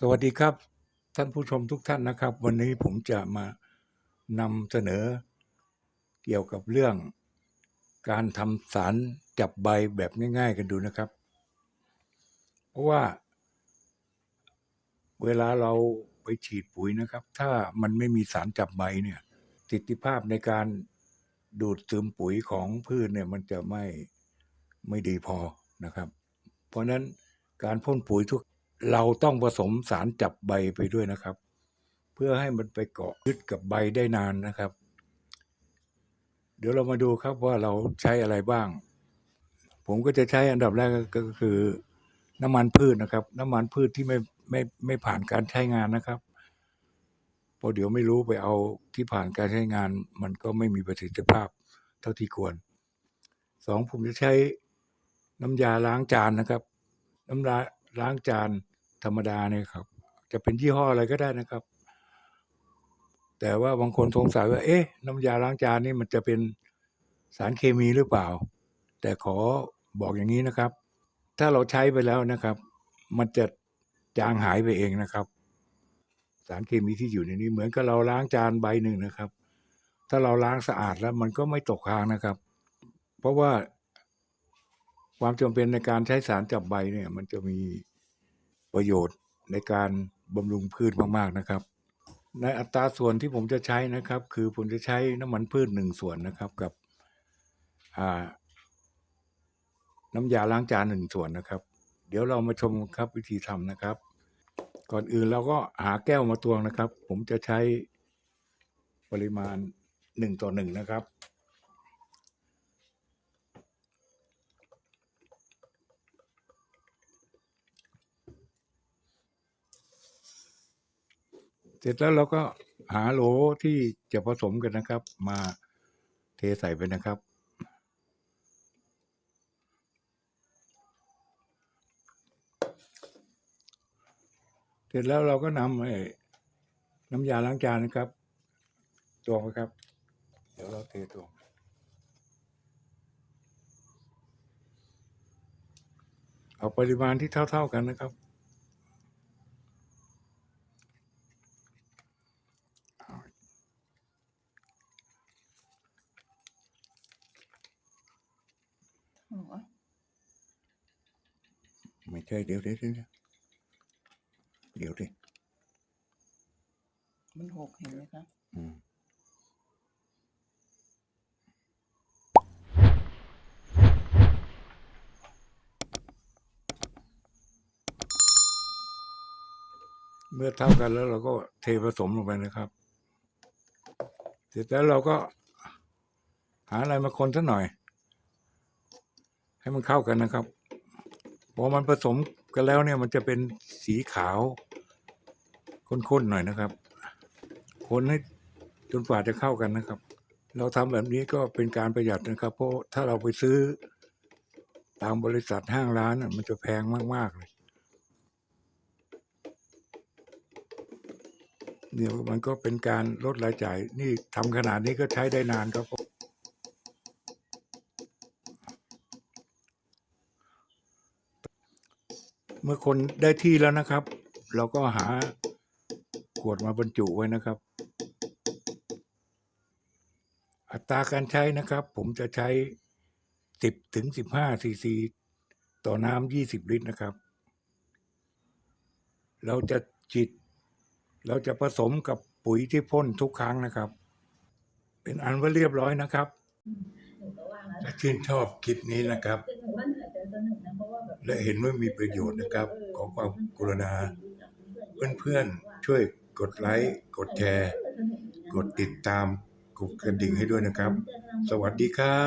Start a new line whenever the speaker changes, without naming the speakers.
สวัสดีครับ ท่านผู้ชมทุกท่านนะครับ วันนี้ผมจะมานำเสนอ เกี่ยวกับเรื่อง การทำสารจับใบแบบง่าย ๆ กันดูนะครับ เพราะว่า เวลาเราไปฉีดปุ๋ยนะครับ ถ้ามันไม่มีสารจับใบเนี่ยสิทธิภาพในการดูดซึมปุ๋ยของพืชเนี่ยมันจะไม่ไม่ดีพอนะครับ เพราะนั้นการพ่นปุ๋ยทุก เราต้องผสมสารจับใบไปด้วยนะครับ เพื่อให้มันไปเกาะยึดกับใบได้นานนะครับ เดี๋ยวเรามาดูครับว่าเราใช้อะไรบ้าง ผมก็จะใช้อันดับแรกก็คือน้ำมันพืชนะครับ น้ำมันพืชที่ไม่ไม่ไม่ผ่านการใช้งานนะครับเพราะเดี๋ยวไม่รู้ไปเอาที่ผ่านการใช้งาน มันก็ไม่มีประสิทธิภาพเท่าที่ควรสองผมจะใช้น้ำยาล้างจานนะครับ น้ำลาล้างจาน ธรรมดาเนี่ยครับ จะเป็นยี่ห้ออะไรก็ได้นะครับ แต่ว่าบางคนสงสัยว่า เอ๊ะ น้ำยาล้างจานนี่มันจะเป็นสารเคมีหรือเปล่า แต่ขอบอกอย่างนี้นะครับ ถ้าเราใช้ไปแล้วนะครับ มันจะจางหายไปเองนะครับ สารเคมีที่อยู่ในนี้เหมือนกับเราล้างจานใบหนึ่งนะครับ ถ้าเราล้างสะอาดแล้ว มันก็ไม่ตกค้างนะครับ เพราะว่าความจำเป็นในการใช้สารจับใบเนี่ย มันจะมี ประโยชน์ในการบำรุงพืชมาก ๆ นะครับ ในอัตราส่วนที่ผมจะใช้นะครับ คือผมจะใช้น้ำมันพืชหนึ่งส่วนนะครับกับน้ำยาล้างจานหนึ่งส่วนนะครับ เดี๋ยวเรามาชมครับวิธีทำนะครับ ก่อนอื่นเราก็หาแก้วมาตวงนะครับ ผมจะใช้ปริมาณหนึ่งต่อหนึ่งนะครับ เสร็จแล้วเราก็หาโหลที่จะผสมกันนะครับ มาเทใส่ไปนะครับ เสร็จแล้วเราก็นำไอ้น้ำยาล้างจานนะครับตวงไปครับ เดี๋ยวเราเทตวงเอาปริมาณที่เท่า ๆกันนะครับ ไม่ใช่เดี๋ยวเดี๋ยวเดี๋ยวเดี๋ยวดิ
มันหกเห็นไหมคะ
อืมเมื่อเท่ากันแล้วเราก็เทผสมลงไปนะครับ เสร็จแล้วเราก็ หาอะไรมาคนสักหน่อย ให้มันเข้ากันนะครับ พอมันผสมกันแล้วเนี่ยมันจะเป็นสีขาวข้นๆหน่อยนะครับ คนให้จนกว่าจะเข้ากันนะครับ เราทำแบบนี้ก็เป็นการประหยัดนะครับ เพราะถ้าเราไปซื้อตามบริษัทห้างร้านน่ะมันจะแพงมากๆเลยเดี๋ยวมันก็เป็นการลดรายจ่ายนี่ทำขนาดนี้ก็ใช้ได้นานครับ เมื่อคนได้ที่แล้วนะครับ เราก็หาขวดมาบรรจุไว้นะครับ อัตราการใช้นะครับ ผมจะใช้ 10ถึง15ซีซีต่อน้ำ20 ลิตรนะครับ เราจะฉีดเราจะผสมกับปุ๋ยที่พ่นทุกครั้งนะครับ เป็นอันว่าเรียบร้อยนะครับ
หนูก็ว่านะ
ถ้าชื่นชอบคลิปนี้นะครั
บ
และเห็นว่ามีประโยชน์นะครับ ขอความกรุณา เพื่อนๆ ช่วยกดไลค์ กดแชร์ กดติดตามกดกระดิ่งให้ด้วยนะครับ สวัสดีครับ